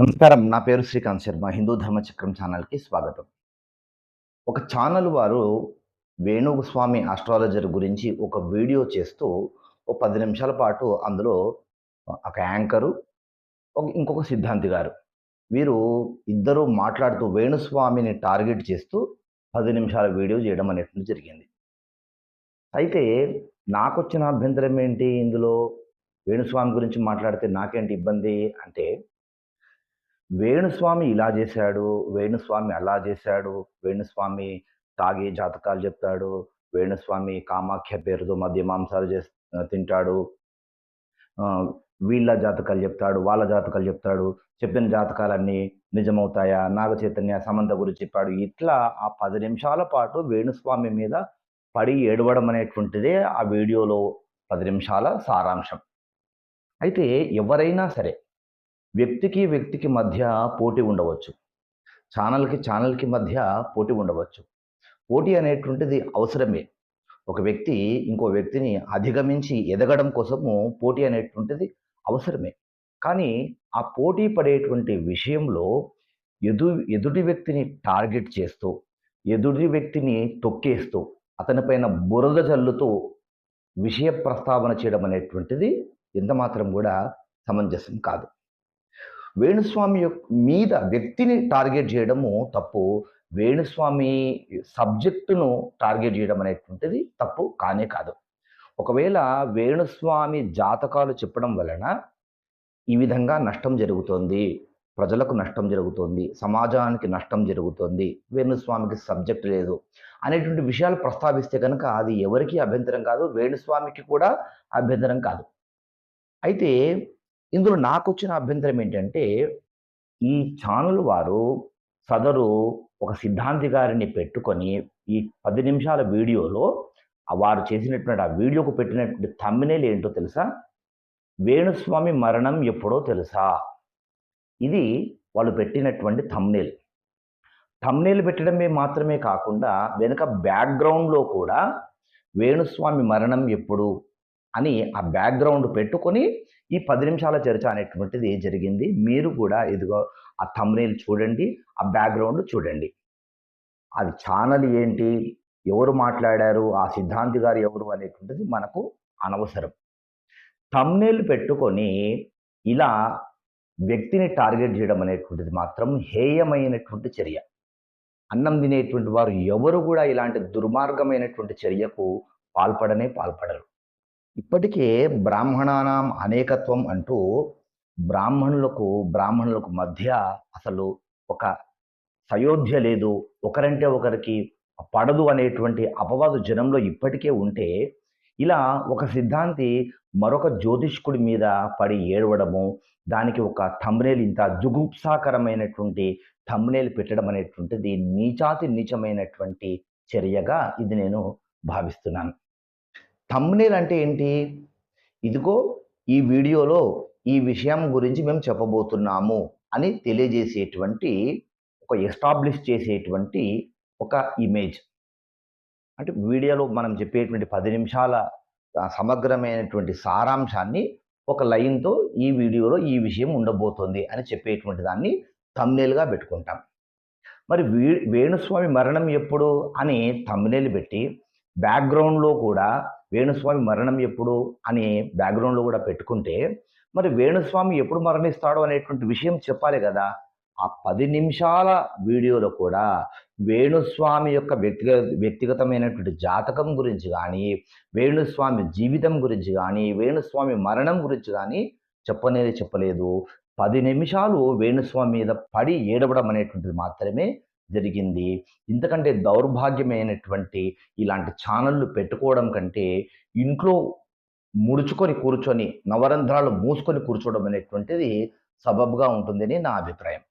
నమస్కారం. నా పేరు శ్రీకాంత్ శర్మ. హిందూ ధర్మ చక్రం ఛానల్కి స్వాగతం. ఒక ఛానల్ వారు వేణుస్వామి ఆస్ట్రాలజర్ గురించి ఒక వీడియో చేస్తూ ఒక పది నిమిషాల పాటు అందులో ఒక యాంకరు ఒక ఇంకొక సిద్ధాంతి గారు. వీరు ఇద్దరు మాట్లాడుతూ వేణుస్వామిని టార్గెట్ చేస్తూ పది నిమిషాల వీడియో చేయడం అనేటువంటి జరిగింది. అయితే నాకు వచ్చిన అభ్యంతరం ఏంటి ఇందులో? వేణుస్వామి గురించి మాట్లాడితే నాకేంటి ఇబ్బంది? అంటే వేణుస్వామి ఇలా చేశాడు వేణుస్వామి అలా చేశాడు వేణుస్వామి తాగి జాతకాలు చెప్తాడు వేణుస్వామి కామాఖ్య పేరుతో మధ్య మాంసాలు చే తింటాడు. వీళ్ళ జాతకాలు చెప్తాడు వాళ్ళ జాతకాలు చెప్తాడు. చెప్పిన జాతకాలన్నీ నిజమవుతాయా? నాగ చైతన్య సమంత గురించి చెప్పాడు. ఇట్లా ఆ పది నిమిషాల పాటు వేణుస్వామి మీద పడి ఏడవడం అనేటువంటిదే ఆ వీడియోలో పది నిమిషాల సారాంశం. అయితే ఎవరైనా సరే వ్యక్తికి వ్యక్తికి మధ్య పోటీ ఉండవచ్చు. ఛానల్కి ఛానల్కి మధ్య పోటీ ఉండవచ్చు. పోటీ అనేటువంటిది అవసరమే. ఒక వ్యక్తి ఇంకో వ్యక్తిని అధిగమించి ఎదగడం కోసము పోటీ అనేటువంటిది అవసరమే. కానీ ఆ పోటీ పడేటువంటి విషయంలో ఎదు ఎదుటి వ్యక్తిని టార్గెట్ చేస్తూ ఎదుటి వ్యక్తిని తొక్కేస్తూ అతనిపైన బురద జల్లుతూ విషయ ప్రస్తావన చేయడం అనేటువంటిది ఎంతమాత్రం కూడా సమంజసం కాదు. వేణుస్వామి యొక్క మీద వ్యక్తిని టార్గెట్ చేయడము తప్పు. వేణుస్వామి సబ్జెక్టును టార్గెట్ చేయడం అనేటువంటిది తప్పు కానే కాదు. ఒకవేళ వేణుస్వామి జాతకాలు చెప్పడం వలన ఈ విధంగా నష్టం జరుగుతోంది ప్రజలకు నష్టం జరుగుతోంది సమాజానికి నష్టం జరుగుతోంది వేణుస్వామికి సబ్జెక్ట్ లేదు అనేటువంటి విషయాలు ప్రస్తావిస్తే కనుక అది ఎవరికి అభ్యంతరం కాదు వేణుస్వామికి కూడా అభ్యంతరం కాదు. అయితే ఇందులో నాకు వచ్చిన అభ్యంతరం ఏంటంటే ఈ ఛానల్ వారు సదరు ఒక సిద్ధాంతి గారిని పెట్టుకొని ఈ పది నిమిషాల వీడియోలో వారు చేసినటువంటి ఆ వీడియోకు పెట్టినటువంటి తమ్మినేలు ఏంటో తెలుసా? వేణుస్వామి మరణం ఎప్పుడో తెలుసా? ఇది వాళ్ళు పెట్టినటువంటి తమ్నేల్ తమ్నేల్ పెట్టడమే మాత్రమే కాకుండా వెనుక బ్యాక్గ్రౌండ్లో కూడా వేణుస్వామి మరణం ఎప్పుడు? అని ఆ బ్యాక్గ్రౌండ్ పెట్టుకొని ఈ పది నిమిషాల చర్చ అనేటువంటిది జరిగింది. మీరు కూడా ఇదిగో ఆ తమ్నేల్ చూడండి ఆ బ్యాక్గ్రౌండ్ చూడండి. అది ఛానల్ ఏంటి ఎవరు మాట్లాడారు ఆ సిద్ధాంతి గారు ఎవరు అనేటువంటిది మనకు అనవసరం. తమ్నేల్ పెట్టుకొని ఇలా వ్యక్తిని టార్గెట్ చేయడం అనేటువంటిది మాత్రం హేయమైనటువంటి చర్య. అన్నం తినేటువంటి వారు ఎవరు కూడా ఇలాంటి దుర్మార్గమైనటువంటి చర్యకు పాల్పడనే పాల్పడరు. ఇప్పటికే బ్రాహ్మణానాం అనేకత్వం అంటూ బ్రాహ్మణులకు బ్రాహ్మణులకు మధ్య అసలు ఒక సయోధ్య లేదు. ఒకరంటే ఒకరికి పడదు అనేటువంటి అపవాదు జనంలో ఇప్పటికే ఉంటే ఇలా ఒక సిద్ధాంతి మరొక జ్యోతిష్కుడి మీద పడి ఏడవడము దానికి ఒక థంబ్నేల్ ఇంత జుగుప్సాకరమైనటువంటి థంబ్నేల్ పెట్టడం అనేటువంటిది నీచాతి నీచమైనటువంటి చర్యగా ఇది నేను భావిస్తున్నాను. థంబ్నేల్ అంటే ఏంటి? ఇదిగో ఈ వీడియోలో ఈ విషయం గురించి మేము చెప్పబోతున్నాము అని తెలియజేసేటువంటి ఒక ఎస్టాబ్లిష్ చేసేటువంటి ఒక ఇమేజ్ అంటే వీడియోలో మనం చెప్పేటువంటి పది నిమిషాల సమగ్రమైనటువంటి సారాంశాన్ని ఒక లైన్తో ఈ వీడియోలో ఈ విషయం ఉండబోతోంది అని చెప్పేటువంటి దాన్ని తమ్నేల్గా పెట్టుకుంటాం. మరి వీ వేణుస్వామి మరణం ఎప్పుడు అని తమ్నేలు పెట్టి బ్యాక్గ్రౌండ్లో కూడా వేణుస్వామి మరణం ఎప్పుడు అని బ్యాక్గ్రౌండ్లో కూడా పెట్టుకుంటే మరి వేణుస్వామి ఎప్పుడు మరణిస్తాడో అనేటువంటి విషయం చెప్పాలి కదా. ఆ పది నిమిషాల వీడియోలో కూడా వేణుస్వామి యొక్క వ్యక్తిగత వ్యక్తిగతమైనటువంటి జాతకం గురించి కానీ వేణుస్వామి జీవితం గురించి కానీ వేణుస్వామి మరణం గురించి కానీ చెప్పనేది చెప్పలేదు. పది నిమిషాలు వేణుస్వామి మీద పడి ఏడవడం అనేటువంటిది మాత్రమే జరిగింది. ఇంతకంటే దౌర్భాగ్యమైనటువంటి ఇలాంటి ఛానళ్ళు పెట్టుకోవడం కంటే ఇంట్లో ముడుచుకొని కూర్చొని నవరంధ్రాలు మూసుకొని కూర్చోవడం అనేటువంటిది సబబ్గా ఉంటుందని నా అభిప్రాయం.